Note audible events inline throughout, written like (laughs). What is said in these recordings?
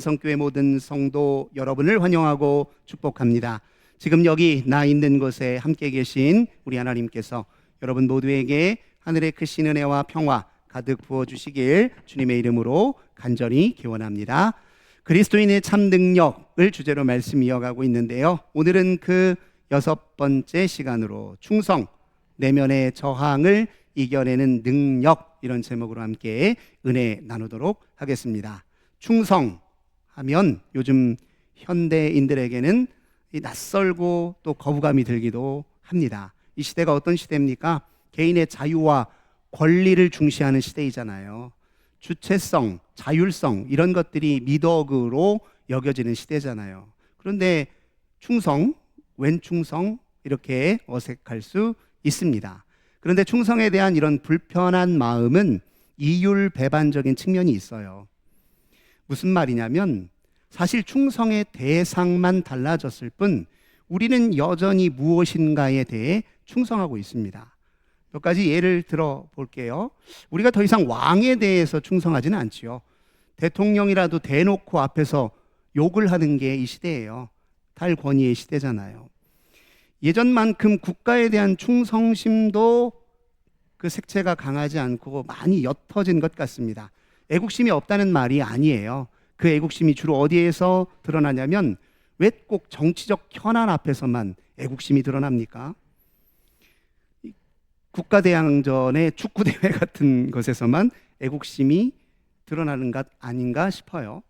성교회 모든 성도 여러분을 환영하고 축복합니다. 지금 여기 나 있는 곳에 함께 계신 우리 하나님께서 여러분 모두에게 하늘의 크신 은혜와 평화 가득 부어 주시길 주님의 이름으로 간절히 기원합니다. 그리스도인의 참 능력을 주제로 말씀 이어가고 있는데요. 오늘은 그 여섯 번째 시간으로 충성 내면의 저항을 이겨내는 능력 이런 제목으로 함께 은혜 나누도록 하겠습니다. 충성 하면 요즘 현대인들에게는 이 낯설고 또 거부감이 들기도 합니다. 이 시대가 어떤 시대입니까? 개인의 자유와 권리를 중시하는 시대이잖아요. 주체성, 자율성 이런 것들이 미덕으로 여겨지는 시대잖아요. 그런데 충성, 웬 충성 이렇게 어색할 수 있습니다. 그런데 충성에 대한 이런 불편한 마음은 이율 배반적인 측면이 있어요. 무슨 말이냐면 사실 충성의 대상만 달라졌을 뿐 우리는 여전히 무엇인가에 대해 충성하고 있습니다. 몇 가지 예를 들어 볼게요. 우리가 더 이상 왕에 대해서 충성하지는 않지요. 대통령이라도 대놓고 앞에서 욕을 하는 게 이 시대예요. 탈권위의 시대잖아요. 예전만큼 국가에 대한 충성심도 그 색채가 강하지 않고 많이 옅어진 것 같습니다. 애국심이 없다는 말이 아니에요. 그 애국심이 주로 어디에서 드러나냐면 왜 꼭 정치적 현안 앞에서만 애국심이 드러납니까? 국가대항전의 축구대회 (laughs) 같은 것에서만 애국심이 드러나는 것 아닌가 싶어요.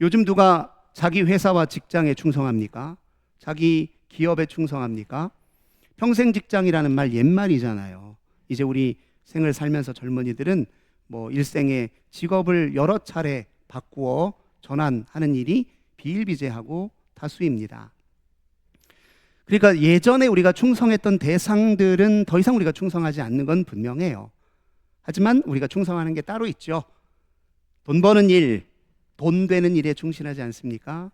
요즘 누가 자기 회사와 직장에 충성합니까? 자기 기업에 충성합니까? 평생 직장이라는 말 옛말이잖아요. 이제 우리 생을 살면서 젊은이들은 뭐 일생에 직업을 여러 차례 바꾸어 전환하는 일이 비일비재하고 다수입니다. 그러니까 예전에 우리가 충성했던 대상들은 더 이상 우리가 충성하지 않는 건 분명해요. 하지만 우리가 충성하는 게 따로 있죠. 돈 버는 일, 돈 되는 일에 충실하지 않습니까?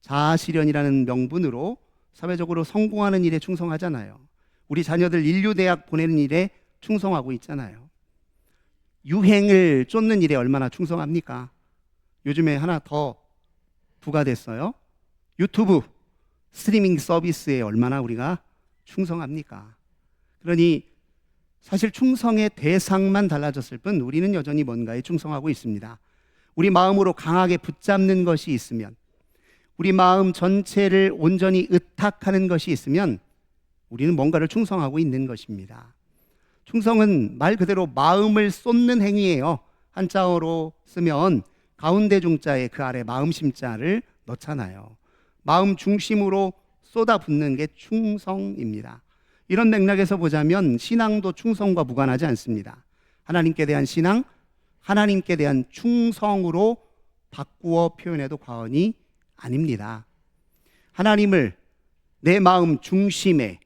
자아실현이라는 명분으로 사회적으로 성공하는 일에 충성하잖아요. 우리 자녀들 인류대학 보내는 일에 충성하고 있잖아요. 유행을 쫓는 일에 얼마나 충성합니까? 요즘에 하나 더 부과됐어요. 유튜브 스트리밍 서비스에 얼마나 우리가 충성합니까? 그러니 사실 충성의 대상만 달라졌을 뿐 우리는 여전히 뭔가에 충성하고 있습니다. 우리 마음으로 강하게 붙잡는 것이 있으면 우리 마음 전체를 온전히 의탁하는 것이 있으면 우리는 뭔가를 충성하고 있는 것입니다. 충성은 말 그대로 마음을 쏟는 행위예요. 한자어로 쓰면 가운데 중자에 그 아래 마음 심자를 넣잖아요. 마음 중심으로 쏟아붓는 게 충성입니다. 이런 맥락에서 보자면 신앙도 충성과 무관하지 않습니다. 하나님께 대한 신앙, 하나님께 대한 충성으로 바꾸어 표현해도 과언이 아닙니다. 하나님을 내 마음 중심에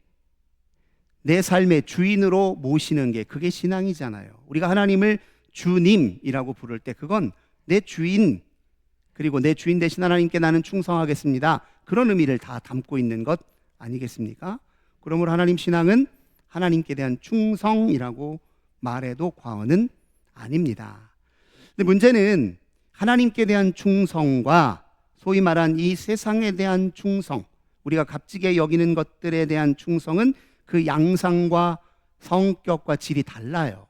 내 삶의 주인으로 모시는 게 그게 신앙이잖아요. 우리가 하나님을 주님이라고 부를 때 그건 내 주인 그리고 내 주인 대신 하나님께 나는 충성하겠습니다. 그런 의미를 다 담고 있는 것 아니겠습니까? 그러므로 하나님 신앙은 하나님께 대한 충성이라고 말해도 과언은 아닙니다. 근데 문제는 하나님께 대한 충성과 소위 말한 이 세상에 대한 충성, 우리가 값지게 여기는 것들에 대한 충성은 그 양상과 성격과 질이 달라요.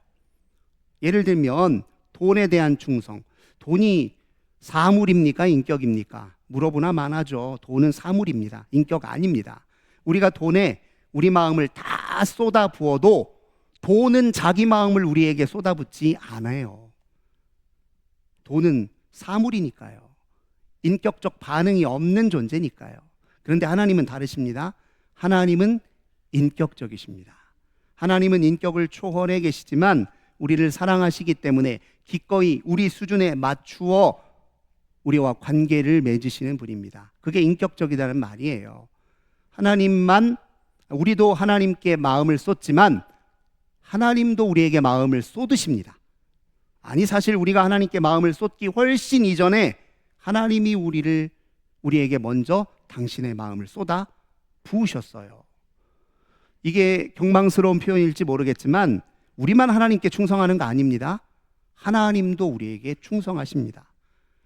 예를 들면 돈에 대한 충성. 돈이 사물입니까? 인격입니까? 물어보나 마나죠. 돈은 사물입니다. 인격 아닙니다. 우리가 돈에 우리 마음을 다 쏟아 부어도 돈은 자기 마음을 우리에게 쏟아붓지 않아요. 돈은 사물이니까요. 인격적 반응이 없는 존재니까요. 그런데 하나님은 다르십니다. 하나님은 인격적이십니다. 하나님은 인격을 초월해 계시지만 우리를 사랑하시기 때문에 기꺼이 우리 수준에 맞추어 우리와 관계를 맺으시는 분입니다. 그게 인격적이라는 말이에요. 하나님만 우리도 하나님께 마음을 쏟지만 하나님도 우리에게 마음을 쏟으십니다. 아니 사실 우리가 하나님께 마음을 쏟기 훨씬 이전에 하나님이 우리를 우리에게 먼저 당신의 마음을 쏟아 부으셨어요. 이게 경망스러운 표현일지 모르겠지만 우리만 하나님께 충성하는 거 아닙니다. 하나님도 우리에게 충성하십니다.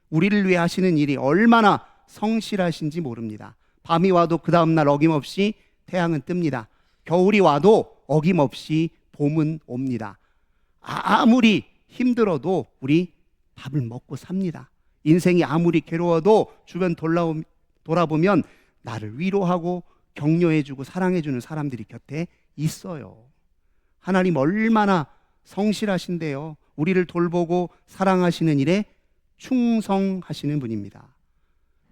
우리를 위해 하시는 일이 얼마나 성실하신지 모릅니다. 밤이 와도 그 다음날 어김없이 태양은 뜹니다. 겨울이 와도 어김없이 봄은 옵니다. 아- 아무리 힘들어도 우리 밥을 먹고 삽니다. 인생이 아무리 괴로워도 주변 돌아보면 나를 위로하고 격려해주고 사랑해주는 사람들이 곁에 있어요. 하나님 얼마나 성실하신데요. 우리를 돌보고 사랑하시는 일에 충성하시는 분입니다.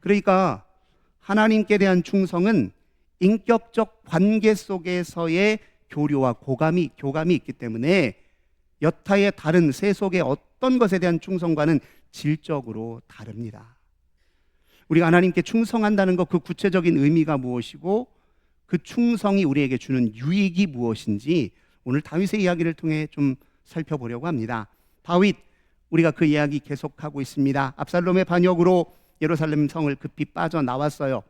그러니까 하나님께 대한 충성은 인격적 관계 속에서의 교류와 고감이 교감이 있기 때문에 여타의 다른 세속의 어떤 것에 대한 충성과는 질적으로 다릅니다. 우리가 하나님께 충성한다는 것 그 구체적인 의미가 무엇이고 그 충성이 우리에게 주는 유익이 무엇인지 오늘 다윗의 이야기를 통해 좀 살펴보려고 합니다. 다윗 우리가 그 이야기 계속하고 있습니다. 압살롬의 반역으로 예루살렘 성을 급히 빠져나왔어요.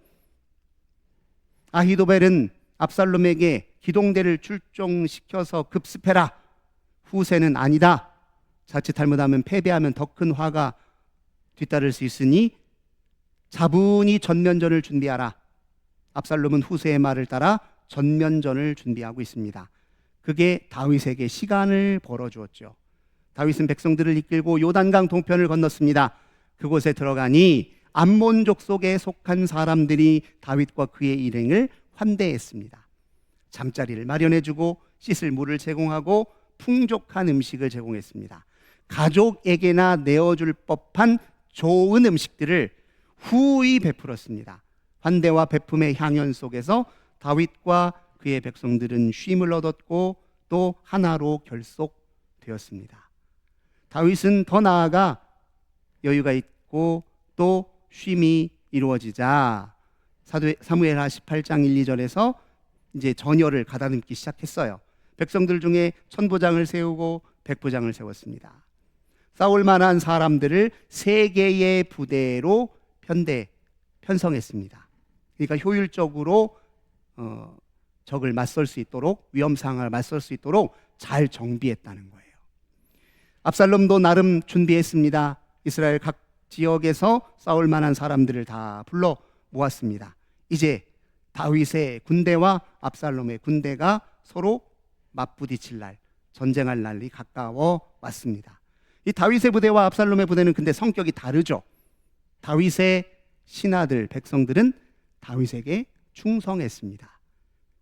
아히도벨은 압살롬에게 기동대를 출동시켜서 급습해라. 후세는 아니다. 자칫 잘못하면 패배하면 더 큰 화가 뒤따를 수 있으니 자분히 전면전을 준비하라. 압살롬은 후세의 말을 따라 전면전을 준비하고 있습니다. 그게 다윗에게 시간을 벌어 주었죠. 다윗은 백성들을 이끌고 요단강 동편을 건넜습니다. 그곳에 들어가니 암몬족 속에 속한 사람들이 다윗과 그의 일행을 환대했습니다. 잠자리를 마련해 주고 씻을 물을 제공하고 풍족한 음식을 제공했습니다. 가족에게나 내어줄 법한 좋은 음식들을 후히 베풀었습니다. 환대와 베품의 향연 속에서 다윗과 그의 백성들은 쉼을 얻었고 또 하나로 결속되었습니다. 다윗은 더 나아가 여유가 있고 또 쉼이 이루어지자 사무엘하 18장 1, 2절에서 이제 전열을 가다듬기 시작했어요. 백성들 중에 천부장을 세우고 백부장을 세웠습니다. 싸울 만한 사람들을 세 개의 부대로 편대 편성했습니다. 그러니까 효율적으로 어, 적을 맞설 수 있도록 위험 상황을 맞설 수 있도록 잘 정비했다는 거예요. 압살롬도 나름 준비했습니다. 이스라엘 각 지역에서 싸울 만한 사람들을 다 불러 모았습니다. 이제 다윗의 군대와 압살롬의 군대가 서로 맞부딪힐 날, 전쟁할 날이 가까워 왔습니다. 이 다윗의 부대와 압살롬의 부대는 근데 성격이 다르죠. 다윗의 신하들, 백성들은 다윗에게 충성했습니다.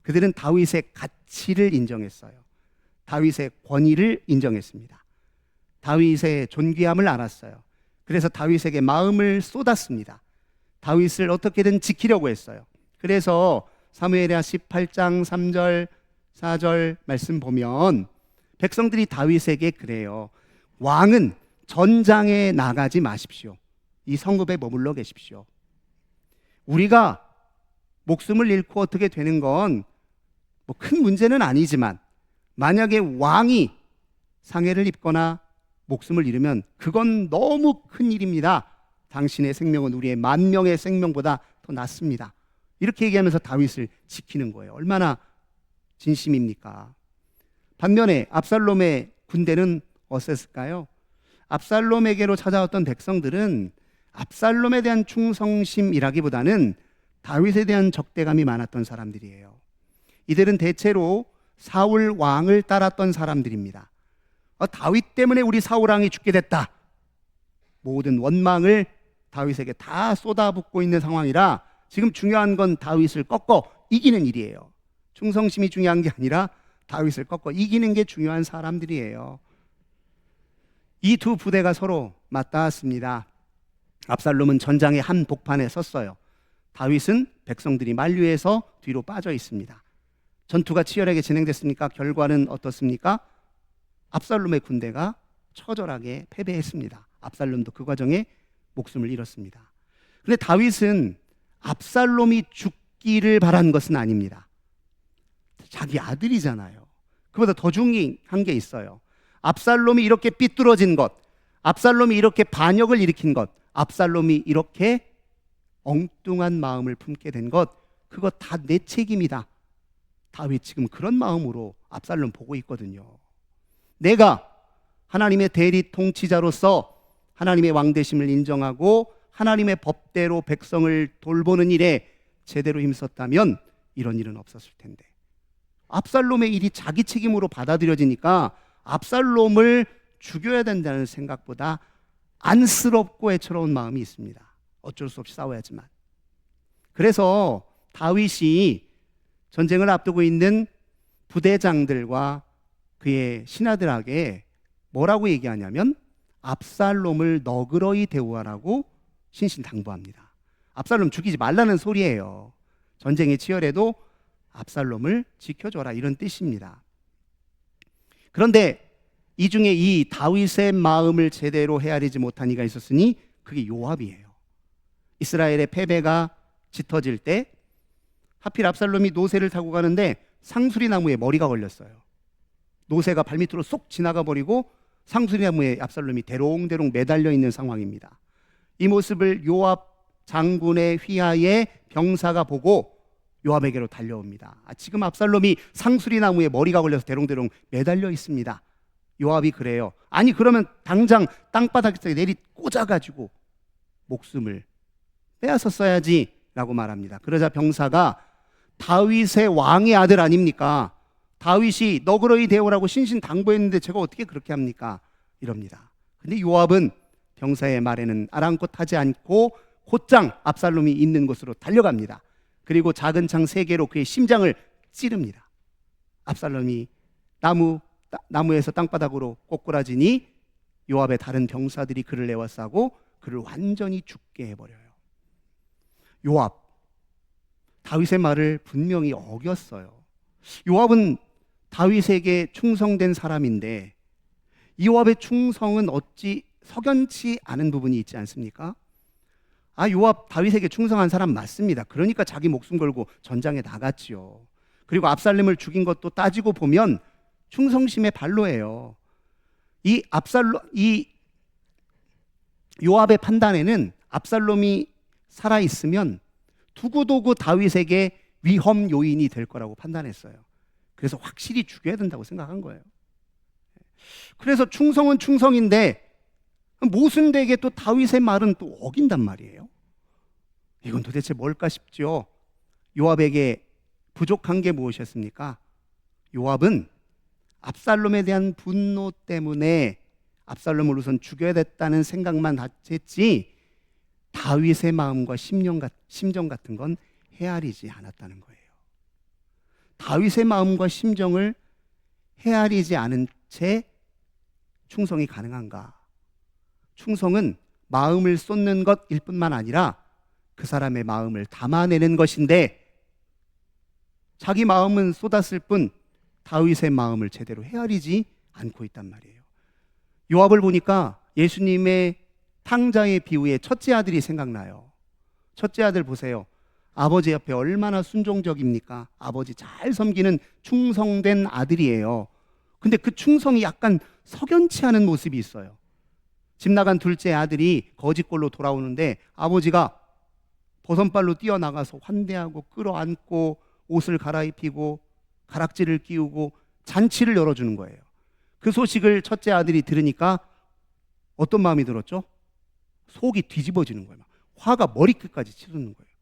그들은 다윗의 가치를 인정했어요. 다윗의 권위를 인정했습니다. 다윗의 존귀함을 알았어요. 그래서 다윗에게 마음을 쏟았습니다. 다윗을 어떻게든 지키려고 했어요. 그래서 사무엘하 18장 3절 4절 말씀 보면 백성들이 다윗에게 그래요. 왕은 전장에 나가지 마십시오. 이 성읍에 머물러 계십시오. 우리가 목숨을 잃고 어떻게 되는 건 뭐 큰 문제는 아니지만 만약에 왕이 상해를 입거나 목숨을 잃으면 그건 너무 큰 일입니다. 당신의 생명은 우리의 만 명의 생명보다 더 낫습니다. 이렇게 얘기하면서 다윗을 지키는 거예요. 얼마나 진심입니까? 반면에 압살롬의 군대는 어땠을까요? 압살롬에게로 찾아왔던 백성들은 압살롬에 대한 충성심이라기보다는 다윗에 대한 적대감이 많았던 사람들이에요. 이들은 대체로 사울 왕을 따랐던 사람들입니다. 어, 다윗 때문에 우리 사울 왕이 죽게 됐다. 모든 원망을 다윗에게 다 쏟아붓고 있는 상황이라 지금 중요한 건 다윗을 꺾어 이기는 일이에요. 충성심이 중요한 게 아니라 다윗을 꺾어 이기는 게 중요한 사람들이에요. 이 두 부대가 서로 맞닿았습니다. 압살롬은 전장의 한 복판에 섰어요. 다윗은 백성들이 만류해서 뒤로 빠져 있습니다. 전투가 치열하게 진행됐습니까? 결과는 어떻습니까? 압살롬의 군대가 처절하게 패배했습니다. 압살롬도 그 과정에 목숨을 잃었습니다. 그런데 다윗은 압살롬이 죽기를 바란 것은 아닙니다. 자기 아들이잖아요. 그보다 더 중요한 게 있어요. 압살롬이 이렇게 삐뚤어진 것, 압살롬이 이렇게 반역을 일으킨 것, 압살롬이 이렇게 엉뚱한 마음을 품게 된 것, 그거 다 내 책임이다. 다윗 지금 그런 마음으로 압살롬 보고 있거든요. 내가 하나님의 대리 통치자로서 하나님의 왕되심을 인정하고 하나님의 법대로 백성을 돌보는 일에 제대로 힘썼다면 이런 일은 없었을 텐데 압살롬의 일이 자기 책임으로 받아들여지니까 압살롬을 죽여야 된다는 생각보다 안쓰럽고 애처로운 마음이 있습니다. 어쩔 수 없이 싸워야지만. 그래서 다윗이 전쟁을 앞두고 있는 부대장들과 그의 신하들에게 뭐라고 얘기하냐면 압살롬을 너그러이 대우하라고 신신당부합니다. 압살롬 죽이지 말라는 소리예요. 전쟁이 치열해도 압살롬을 지켜줘라 이런 뜻입니다. 그런데 이 중에 이 다윗의 마음을 제대로 헤아리지 못한 이가 있었으니 그게 요압이에요. 이스라엘의 패배가 짙어질 때 하필 압살롬이 노새를 타고 가는데 상수리 나무에 머리가 걸렸어요. 노새가 발밑으로 쏙 지나가 버리고 상수리 나무에 압살롬이 대롱대롱 매달려 있는 상황입니다. 이 모습을 요압 장군의 휘하에 병사가 보고 요압에게로 달려옵니다. 아, 지금 압살롬이 상수리 나무에 머리가 걸려서 대롱대롱 매달려 있습니다. 요압이 그래요. 아니 그러면 당장 땅바닥에 내리 꽂아가지고 목숨을 빼앗았어야지 라고 말합니다. 그러자 병사가 다윗의 왕의 아들 아닙니까? 다윗이 너그러이 대우라고 신신당부했는데 제가 어떻게 그렇게 합니까? 이럽니다. 근데 요압은 병사의 말에는 아랑곳하지 않고 곧장 압살롬이 있는 곳으로 달려갑니다. 그리고 작은 창 세 개로 그의 심장을 찌릅니다. 압살롬이 나무 나무에서 땅바닥으로 꼬꾸라지니 요압의 다른 병사들이 그를 내와 싸고 그를 완전히 죽게 해버려요. 요압 다윗의 말을 분명히 어겼어요. 요압은 다윗에게 충성된 사람인데 요압의 충성은 어찌 석연치 않은 부분이 있지 않습니까? 아 요압 다윗에게 충성한 사람 맞습니다. 그러니까 자기 목숨 걸고 전장에 나갔지요. 그리고 압살롬을 죽인 것도 따지고 보면 충성심의 발로예요. 이 압살롬 이 요압의 판단에는 압살롬이 살아 있으면 두고두고 다윗에게 위험 요인이 될 거라고 판단했어요. 그래서 확실히 죽여야 된다고 생각한 거예요. 그래서 충성은 충성인데 모순되게 또 다윗의 말은 또 어긴단 말이에요. 이건 도대체 뭘까 싶죠. 요압에게 부족한 게 무엇이었습니까? 요압은 압살롬에 대한 분노 때문에 압살롬을 우선 죽여야 됐다는 생각만 했지 다윗의 마음과 심령, 심정 같은 건 헤아리지 않았다는 거예요. 다윗의 마음과 심정을 헤아리지 않은 채 충성이 가능한가? 충성은 마음을 쏟는 것일 뿐만 아니라 그 사람의 마음을 담아내는 것인데 자기 마음은 쏟았을 뿐 다윗의 마음을 제대로 헤아리지 않고 있단 말이에요. 요압을 보니까 예수님의 탕자의 비유에 첫째 아들이 생각나요. 첫째 아들 보세요. 아버지 옆에 얼마나 순종적입니까? 아버지 잘 섬기는 충성된 아들이에요. 근데 그 충성이 약간 석연치 않은 모습이 있어요. 집 나간 둘째 아들이 거짓골로 돌아오는데 아버지가 버선발로 뛰어나가서 환대하고 끌어안고 옷을 갈아입히고 가락지를 끼우고 잔치를 열어주는 거예요. 그 소식을 첫째 아들이 들으니까 어떤 마음이 들었죠? 속이 뒤집어지는 거예요. 화가 머리끝까지 치솟는 거예요.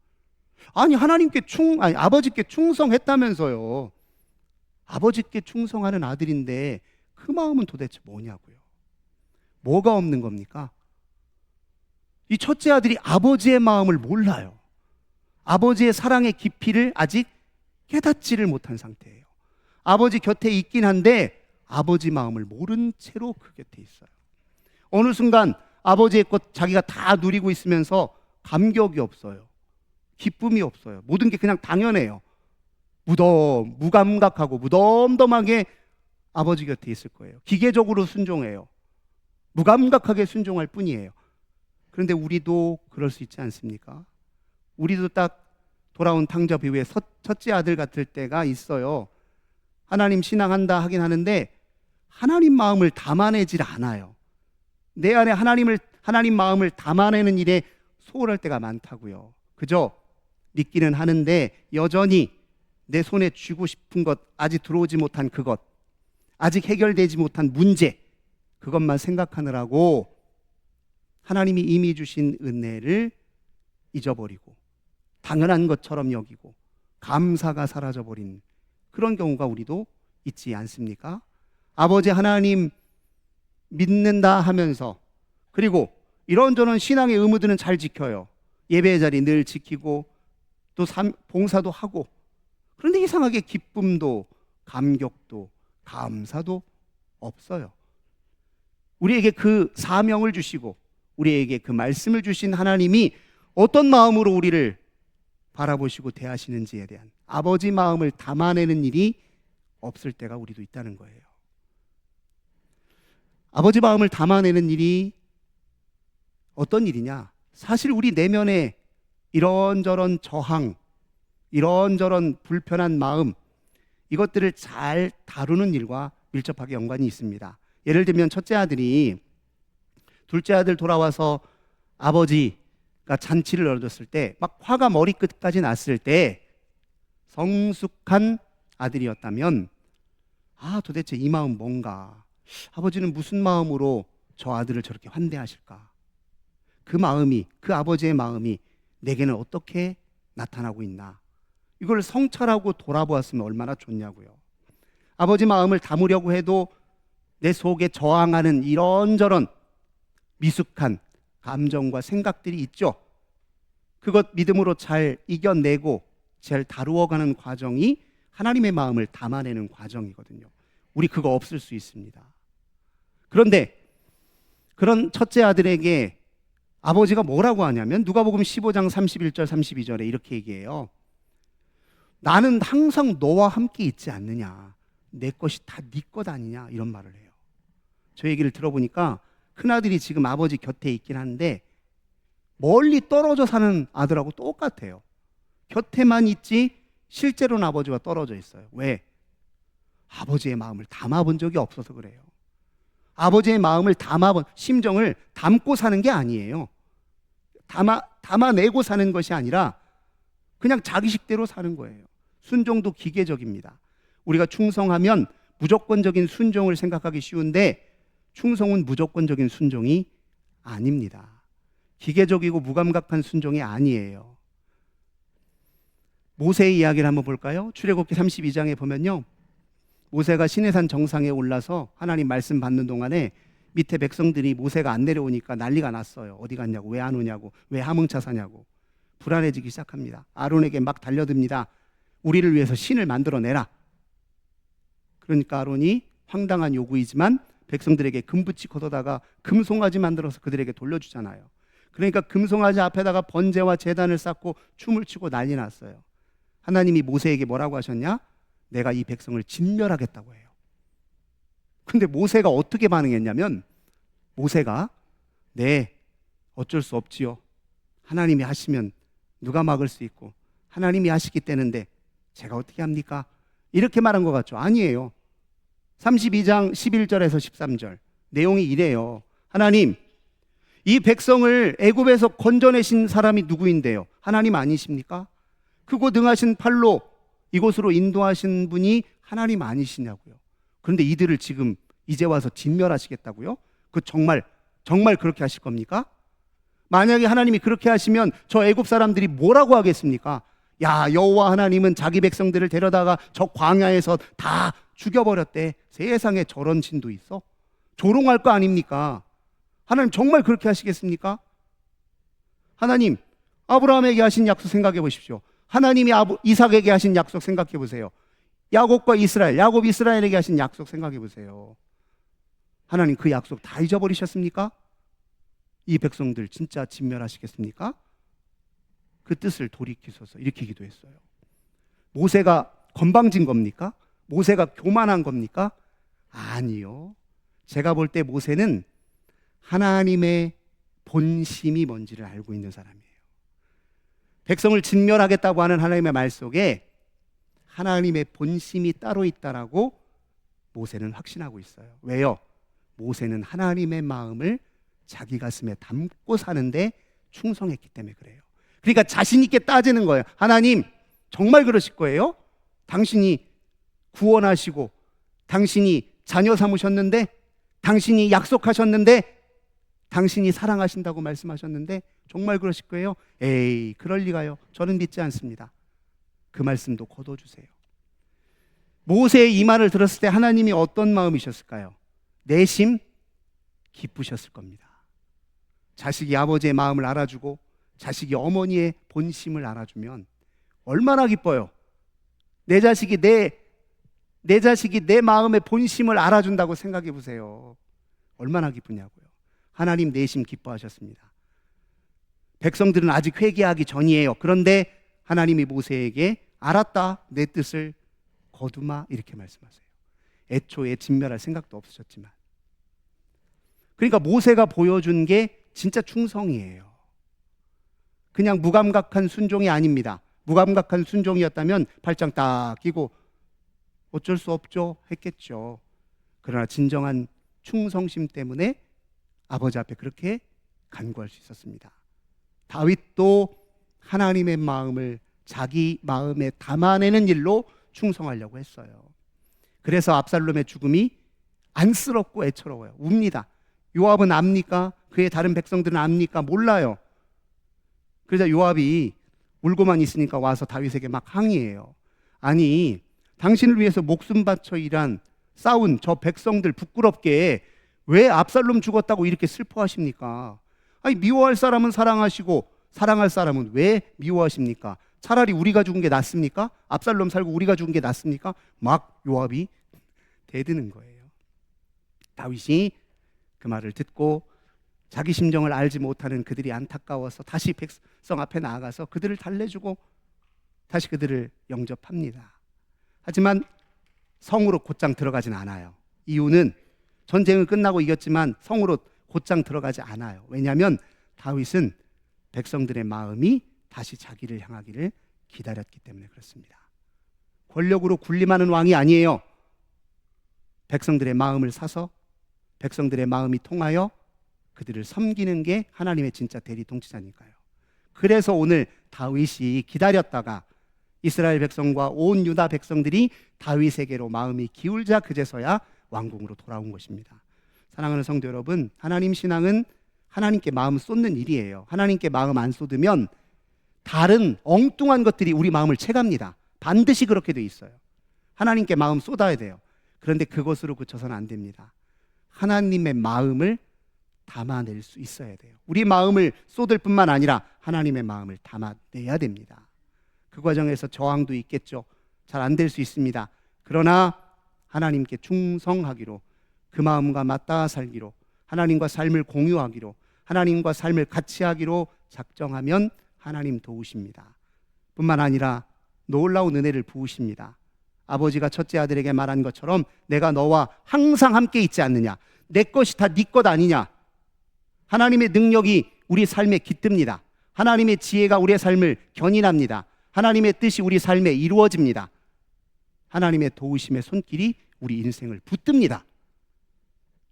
아니 하나님께 충 아니 아버지께 충성했다면서요. 아버지께 충성하는 아들인데 그 마음은 도대체 뭐냐고요. 뭐가 없는 겁니까? 이 첫째 아들이 아버지의 마음을 몰라요. 아버지의 사랑의 깊이를 아직 깨닫지를 못한 상태예요. 아버지 곁에 있긴 한데 아버지 마음을 모른 채로 그 곁에 있어요. 어느 순간 아버지의 것 자기가 다 누리고 있으면서 감격이 없어요. 기쁨이 없어요. 모든 게 그냥 당연해요. 무덤, 무감각하고 무덤덤하게 아버지 곁에 있을 거예요. 기계적으로 순종해요. 무감각하게 순종할 뿐이에요. 그런데 우리도 그럴 수 있지 않습니까? 우리도 딱 돌아온 탕자 비 후에 첫째 아들 같을 때가 있어요. 하나님 신앙한다 하긴 하는데 하나님 마음을 담아내질 않아요. 내 안에 하나님을 하나님 마음을 담아내는 일에 소홀할 때가 많다고요. 그죠? 믿기는 하는데 여전히 내 손에 쥐고 싶은 것 아직 들어오지 못한 그것 아직 해결되지 못한 문제 그것만 생각하느라고 하나님이 이미 주신 은혜를 잊어버리고 당연한 것처럼 여기고 감사가 사라져버린 그런 경우가 우리도 있지 않습니까? 아버지 하나님 믿는다 하면서 그리고 이런저런 신앙의 의무들은 잘 지켜요. 예배의 자리 늘 지키고 또 삼- 봉사도 하고 그런데 이상하게 기쁨도 감격도 감사도 없어요. 우리에게 그 사명을 주시고 우리에게 그 말씀을 주신 하나님이 어떤 마음으로 우리를 바라보시고 대하시는지에 대한 아버지 마음을 담아내는 일이 없을 때가 우리도 있다는 거예요. 아버지 마음을 담아내는 일이 어떤 일이냐? 사실 우리 내면에 이런저런 저항, 이런저런 불편한 마음, 이것들을 잘 다루는 일과 밀접하게 연관이 있습니다. 예를 들면 첫째 아들이 둘째 아들 돌아와서 아버지가 잔치를 열어줬을 때 막 화가 머리끝까지 났을 때 성숙한 아들이었다면 아 도대체 이 마음 뭔가 아버지는 무슨 마음으로 저 아들을 저렇게 환대하실까 그 마음이 그 아버지의 마음이 내게는 어떻게 나타나고 있나 이걸 성찰하고 돌아보았으면 얼마나 좋냐고요 아버지 마음을 담으려고 해도 내 속에 저항하는 이런저런 미숙한 감정과 생각들이 있죠. 그것 믿음으로 잘 이겨내고 잘 다루어가는 과정이 하나님의 마음을 담아내는 과정이거든요. 우리 그거 없을 수 있습니다. 그런데 그런 첫째 아들에게 아버지가 뭐라고 하냐면 누가복음 15장 31절 32절에 이렇게 얘기해요. 나는 항상 너와 함께 있지 않느냐. 내 것이 다 네 것 아니냐 이런 말을 해요. 저 얘기를 들어보니까 큰 아들이 지금 아버지 곁에 있긴 한데 멀리 떨어져 사는 아들하고 똑같아요. 곁에만 있지 실제로는 아버지와 떨어져 있어요. 왜? 아버지의 마음을 담아본 적이 없어서 그래요. 아버지의 마음을 담아본 심정을 담고 사는 게 아니에요. 담아 담아내고 사는 것이 아니라 그냥 자기식대로 사는 거예요. 순종도 기계적입니다. 우리가 충성하면 무조건적인 순종을 생각하기 쉬운데 충성은 무조건적인 순종이 아닙니다. 기계적이고 무감각한 순종이 아니에요. 모세의 이야기를 한번 볼까요? 출애굽기 32장에 보면요. 모세가 시내산 정상에 올라서 하나님 말씀 받는 동안에 밑에 백성들이 모세가 안 내려오니까 난리가 났어요. 어디 갔냐고, 왜 안 오냐고, 왜 하몽차 사냐고. 불안해지기 시작합니다. 아론에게 막 달려듭니다. 우리를 위해서 신을 만들어 내라. 그러니까 아론이 황당한 요구이지만 백성들에게 금붙이 걷어다가 금송아지 만들어서 그들에게 돌려주잖아요. 그러니까 금송아지 앞에다가 번제와 제단을 쌓고 춤을 추고 난리 났어요. 하나님이 모세에게 뭐라고 하셨냐? 내가 이 백성을 진멸하겠다고 해요. 근데 모세가 어떻게 반응했냐면 모세가 네, 어쩔 수 없지요. 하나님이 하시면 누가 막을 수 있고 하나님이 하시기 때문에 제가 어떻게 합니까? 이렇게 말한 것 같죠? 아니에요. 32장 11절에서 13절 내용이 이래요. 하나님 이 백성을 애굽에서 건져내신 사람이 누구인데요? 하나님 아니십니까? 크고 능하신 팔로 이곳으로 인도하신 분이 하나님 아니시냐고요. 그런데 이들을 지금 이제 와서 진멸하시겠다고요? 그 정말 정말 그렇게 하실 겁니까? 만약에 하나님이 그렇게 하시면 저 애굽 사람들이 뭐라고 하겠습니까? 야 여호와 하나님은 자기 백성들을 데려다가 저 광야에서 다 죽여버렸대. 세상에 저런 신도 있어? 조롱할 거 아닙니까? 하나님 정말 그렇게 하시겠습니까? 하나님 아브라함에게 하신 약속 생각해 보십시오. 하나님이 이삭에게 하신 약속 생각해 보세요. 야곱과 이스라엘, 야곱 이스라엘에게 하신 약속 생각해 보세요. 하나님 그 약속 다 잊어버리셨습니까? 이 백성들 진짜 진멸하시겠습니까? 그 뜻을 돌이키소서 이렇게 기도했어요. 모세가 건방진 겁니까? 모세가 교만한 겁니까? 아니요. 제가 볼 때 모세는 하나님의 본심이 뭔지를 알고 있는 사람이에요. 백성을 진멸하겠다고 하는 하나님의 말 속에 하나님의 본심이 따로 있다라고 모세는 확신하고 있어요. 왜요? 모세는 하나님의 마음을 자기 가슴에 담고 사는데 충성했기 때문에 그래요. 그러니까 자신 있게 따지는 거예요. 하나님, 정말 그러실 거예요? 당신이 구원하시고 당신이 자녀 삼으셨는데 당신이 약속하셨는데 당신이 사랑하신다고 말씀하셨는데 정말 그러실 거예요? 에이, 그럴 리가요. 저는 믿지 않습니다. 그 말씀도 거둬 주세요. 모세의 이 말을 들었을 때 하나님이 어떤 마음이셨을까요? 내심 기쁘셨을 겁니다. 자식이 아버지의 마음을 알아주고 자식이 어머니의 본심을 알아주면 얼마나 기뻐요. 내 자식이 내, 내 자식이 내 마음의 본심을 알아준다고 생각해 보세요. 얼마나 기쁘냐고요. 하나님 내심 기뻐하셨습니다. 백성들은 아직 회개하기 전이에요. 그런데 하나님이 모세에게 알았다. 내 뜻을 거두마. 이렇게 말씀하세요. 애초에 진멸할 생각도 없으셨지만. 그러니까 모세가 보여준 게 진짜 충성이에요. 그냥 무감각한 순종이 아닙니다. 무감각한 순종이었다면 팔짱 딱 끼고 어쩔 수 없죠 했겠죠. 그러나 진정한 충성심 때문에 아버지 앞에 그렇게 간구할 수 있었습니다. 다윗도 하나님의 마음을 자기 마음에 담아내는 일로 충성하려고 했어요. 그래서 압살롬의 죽음이 안쓰럽고 애처로워요. 웁니다. 요압은 압니까? 그의 다른 백성들은 압니까? 몰라요. 그러자 요압이 울고만 있으니까 와서 다윗에게 막 항의해요. 아니, 당신을 위해서 목숨 바쳐 일한 싸운 저 백성들 부끄럽게 왜 압살롬 죽었다고 이렇게 슬퍼하십니까? 아니, 미워할 사람은 사랑하시고 사랑할 사람은 왜 미워하십니까? 차라리 우리가 죽은 게 낫습니까? 압살롬 살고 우리가 죽은 게 낫습니까? 막 요압이 대드는 거예요. 다윗이 그 말을 듣고 자기 심정을 알지 못하는 그들이 안타까워서 다시 백성 앞에 나아가서 그들을 달래주고 다시 그들을 영접합니다. 하지만 성으로 곧장 들어가진 않아요. 이유는 전쟁은 끝나고 이겼지만 성으로 곧장 들어가지 않아요. 왜냐하면 다윗은 백성들의 마음이 다시 자기를 향하기를 기다렸기 때문에 그렇습니다. 권력으로 군림하는 왕이 아니에요. 백성들의 마음을 사서 백성들의 마음이 통하여 그들을 섬기는 게 하나님의 진짜 대리 통치자니까요. 그래서 오늘 다윗이 기다렸다가 이스라엘 백성과 온 유다 백성들이 다윗에게로 마음이 기울자 그제서야 왕궁으로 돌아온 것입니다. 사랑하는 성도 여러분, 하나님 신앙은 하나님께 마음 쏟는 일이에요. 하나님께 마음 안 쏟으면 다른 엉뚱한 것들이 우리 마음을 채갑니다. 반드시 그렇게 돼 있어요. 하나님께 마음 쏟아야 돼요. 그런데 그것으로 그쳐서는 안 됩니다. 하나님의 마음을 담아낼 수 있어야 돼요. 우리 마음을 쏟을 뿐만 아니라 하나님의 마음을 담아내야 됩니다. 그 과정에서 저항도 있겠죠. 잘 안 될 수 있습니다. 그러나 하나님께 충성하기로 그 마음과 맞닿아 살기로 하나님과 삶을 공유하기로 하나님과 삶을 같이 하기로 작정하면 하나님 도우십니다. 뿐만 아니라 놀라운 은혜를 부으십니다. 아버지가 첫째 아들에게 말한 것처럼 내가 너와 항상 함께 있지 않느냐. 내 것이 다 네 것 아니냐. 하나님의 능력이 우리 삶에 깃듭니다. 하나님의 지혜가 우리의 삶을 견인합니다. 하나님의 뜻이 우리 삶에 이루어집니다. 하나님의 도우심의 손길이 우리 인생을 붙듭니다.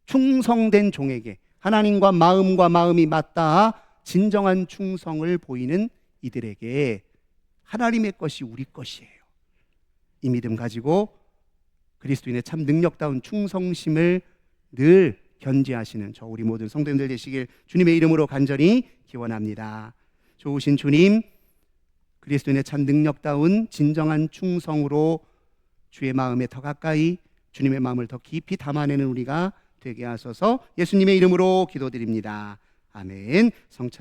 충성된 종에게 하나님과 마음과 마음이 맞닿아 진정한 충성을 보이는 이들에게 하나님의 것이 우리 것이에요. 이 믿음 가지고 그리스도인의 참 능력다운 충성심을 늘 견지하시는 저 우리 모든 성도님들 되시길 주님의 이름으로 간절히 기원합니다. 좋으신 주님, 그리스도인의 참 능력다운 진정한 충성으로 주의 마음에 더 가까이 주님의 마음을 더 깊이 담아내는 우리가 되게 하소서 예수님의 이름으로 기도드립니다. 아멘. 성찬